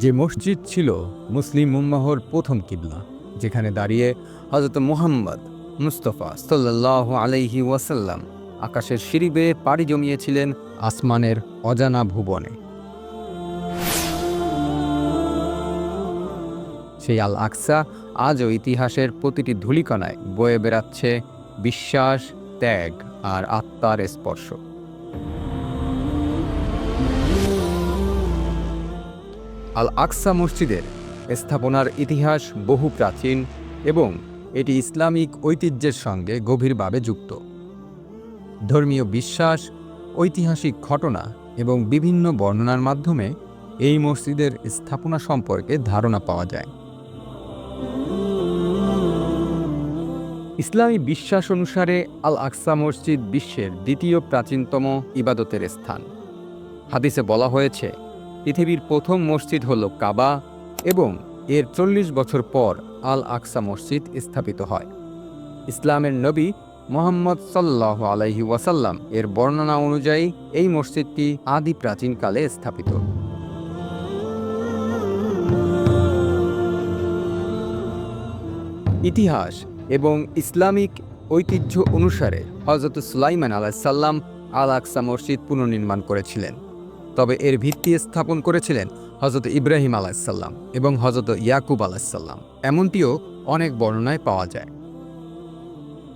যে মসজিদ ছিল মুসলিম উম্মাহর প্রথম কিবলা, যেখানে দাঁড়িয়ে হজরত মুহাম্মদ মুস্তফা সাল্লাহ আলাইহি ওয়াসাল্লাম আকাশের সিঁড়ি বেয়ে পাড়ি জমিয়েছিলেন আসমানের অজানা ভুবনে। সেই আল আকসা আজও ইতিহাসের প্রতিটি ধূলিকণায় বয়ে বেড়াচ্ছে বিশ্বাস ত্যাগ আর আত্মার স্পর্শ। আল আকসা মসজিদের স্থাপনার ইতিহাস বহু প্রাচীন এবং এটি ইসলামিক ঐতিহ্যের সঙ্গে গভীরভাবে যুক্ত। ধর্মীয় বিশ্বাস, ঐতিহাসিক ঘটনা এবং বিভিন্ন বর্ণনার মাধ্যমে এই মসজিদের স্থাপনা সম্পর্কে ধারণা পাওয়া যায়। ইসলামী বিশ্বাস অনুসারে আল আকসা মসজিদ বিশ্বের দ্বিতীয় প্রাচীনতম ইবাদতের স্থান। হাদিসে বলা হয়েছে, পৃথিবীর প্রথম মসজিদ হল কাবা এবং এর চল্লিশ বছর পর আল আকসা মসজিদ স্থাপিত হয়। ইসলামের নবী মোহাম্মদ সাল্লাহ আলাইহি ওয়াসাল্লাম এর বর্ণনা অনুযায়ী এই মসজিদটি আদি প্রাচীনকালে স্থাপিত। ইতিহাস এবং ইসলামিক ঐতিহ্য অনুসারে হজরত সুলাইমান আলাহিসাল্লাম আল আকসা মসজিদ পুনর্নির্মাণ করেছিলেন। তবে এর ভিত্তি স্থাপন করেছিলেন হজরত ইব্রাহিম আলাহিসাল্লাম এবং হজরত ইয়াকুব আলাহিসাল্লাম এমনটিও অনেক বর্ণনায় পাওয়া যায়।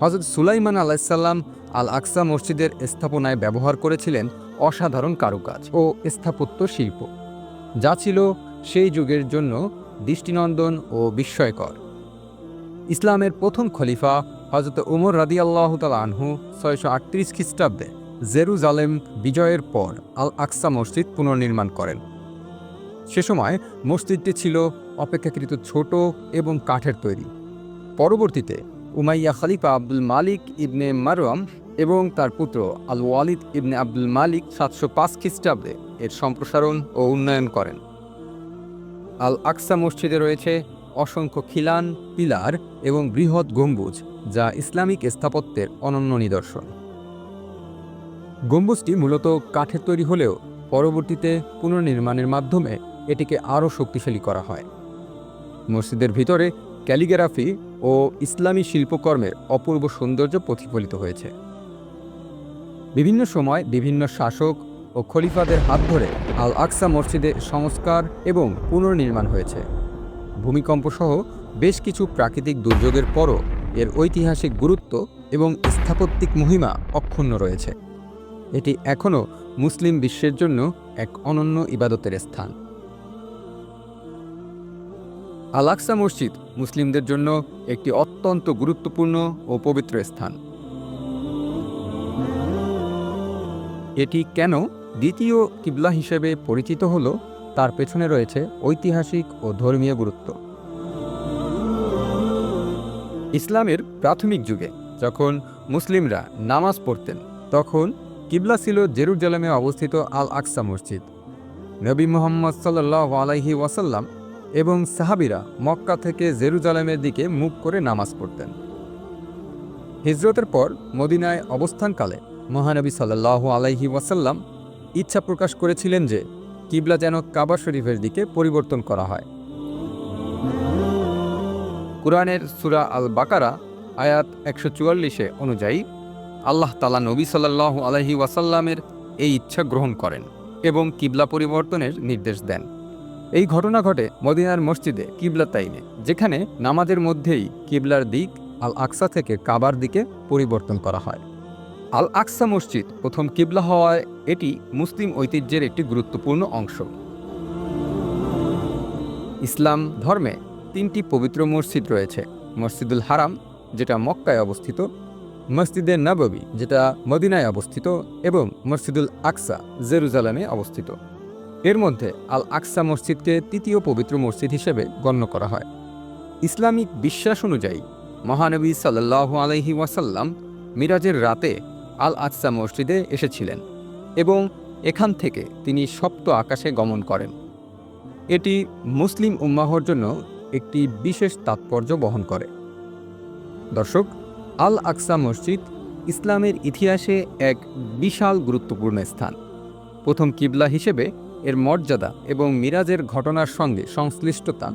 হজরত সুলাইমান আলাহিসাল্লাম আল আকসা মসজিদের স্থাপনায় ব্যবহার করেছিলেন অসাধারণ কারুকাজ ও স্থাপত্য শিল্প, যা ছিল সেই যুগের জন্য দৃষ্টিনন্দন ও বিস্ময়কর। ইসলামের প্রথম খলিফা হজরত উমর রাদিয়াল্লাহ তাল আনহু ছয়শো আটত্রিশ খ্রিস্টাব্দে জেরুজালেম বিজয়ের পর আল আকসা মসজিদ পুনর্নির্মাণ করেন। সে সময় মসজিদটি ছিল অপেক্ষাকৃত ছোট এবং কাঠের তৈরি। পরবর্তীতে উমাইয়া খালিফা আব্দুল মালিক ইবনে মারওয়াম এবং তার পুত্র আল ওয়ালিদ ইবনে আব্দুল মালিক সাতশো পাঁচ খ্রিস্টাব্দে এর সম্প্রসারণ ও উন্নয়ন করেন। আল আকসা মসজিদে রয়েছে অসংখ্য খিলান, পিলার এবং বৃহৎ গম্বুজ, যা ইসলামিক স্থাপত্যের অনন্য নিদর্শন। গম্বুজটি মূলত কাঠের তৈরি হলেও পরবর্তীতে পুনর্নির্মাণের মাধ্যমে এটিকে আরও শক্তিশালী করা হয়। মসজিদের ভিতরে ক্যালিগ্রাফি ও ইসলামী শিল্পকর্মের অপূর্ব সৌন্দর্য প্রতিফলিত হয়েছে। বিভিন্ন সময় বিভিন্ন শাসক ও খলিফাদের হাত ধরে আল আকসা মসজিদে সংস্কার এবং পুনর্নির্মাণ হয়েছে। ভূমিকম্প সহ বেশ কিছু প্রাকৃতিক দুর্যোগের পরও এর ঐতিহাসিক গুরুত্ব এবং স্থাপত্যিক মহিমা অক্ষুণ্ণ রয়েছে। এটি এখনও মুসলিম বিশ্বের জন্য এক অনন্য ইবাদতের স্থান। আলাক্সা মসজিদ মুসলিমদের জন্য একটি অত্যন্ত গুরুত্বপূর্ণ ও পবিত্র স্থান। এটি কেন দ্বিতীয় কিবলা হিসেবে পরিচিত হল? তার পেছনে রয়েছে ঐতিহাসিক ও ধর্মীয় গুরুত্ব। ইসলামের প্রাথমিক যুগে যখন মুসলিমরা নামাজ পড়তেন, তখন কিবলা ছিল জেরুজালেমে অবস্থিত আল আকসা মসজিদ। নবী মোহাম্মদ সাল্লাহ আলাইহি ওয়াসাল্লাম এবং সাহাবিরা মক্কা থেকে জেরুজালেমের দিকে মুখ করে নামাজ পড়তেন। হিজরতের পর মদিনায় অবস্থানকালে মহানবী সাল্লাহ আলাইহি ওয়াসাল্লাম ইচ্ছা প্রকাশ করেছিলেন যে কিবলা যেন কাবা শরীফের দিকে পরিবর্তন করা হয়। কুরআনের সুরা আল বাকারা আয়াত একশো চুয়াল্লিশে অনুযায়ী, আল্লাহ তালা নবী সাল্লাহ আলহি ওয়াসাল্লামের এই ইচ্ছা গ্রহণ করেন এবং কিবলা পরিবর্তনের নির্দেশ দেন। এই ঘটনা ঘটে মদিনার মসজিদে কিবলা তাইনে, যেখানে নামাজের মধ্যেই কিবলার দিক আল আকসা থেকে কাবার দিকে পরিবর্তন করা হয়। আল আকসা মসজিদ প্রথম কিবলা হওয়ায় এটি মুসলিম ঐতিহ্যের একটি গুরুত্বপূর্ণ অংশ। ইসলাম ধর্মে তিনটি পবিত্র মসজিদ রয়েছে। মসজিদুল হারাম, যেটা মক্কায় অবস্থিত, মসজিদে নববী, যেটা মদিনায় অবস্থিত, এবং মসজিদুল আকসা, জেরুজালামে অবস্থিত। এর মধ্যে আল আকসা মসজিদকে তৃতীয় পবিত্র মসজিদ হিসেবে গণ্য করা হয়। ইসলামিক বিশ্বাস অনুযায়ী, মহানবী সাল্লাহ আলহি ওয়াসাল্লাম মিরাজের রাতে আল আকসা মসজিদে এসেছিলেন এবং এখান থেকে তিনি সপ্ত আকাশে গমন করেন। এটি মুসলিম উম্মাহর জন্য একটি বিশেষ তাৎপর্য বহন করে। দর্শক আল আকসা মসজিদ ইসলামের ইতিহাসে এক বিশাল গুরুত্বপূর্ণ স্থান। প্রথম কিবলা হিসেবে এর মর্যাদা এবং মিরাজের ঘটনার সঙ্গে সংশ্লিষ্টতা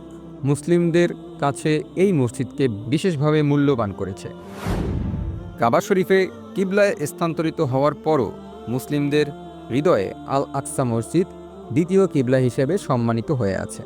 মুসলিমদের কাছে এই মসজিদকে বিশেষভাবে মূল্যবান করেছে। কাবা শরীফে কিবলায় স্থানান্তরিত হওয়ার পরও মুসলিমদের হৃদয়ে আল আকসা মসজিদ দ্বিতীয় কিবলা হিসেবে সম্মানিত হয়ে আছে।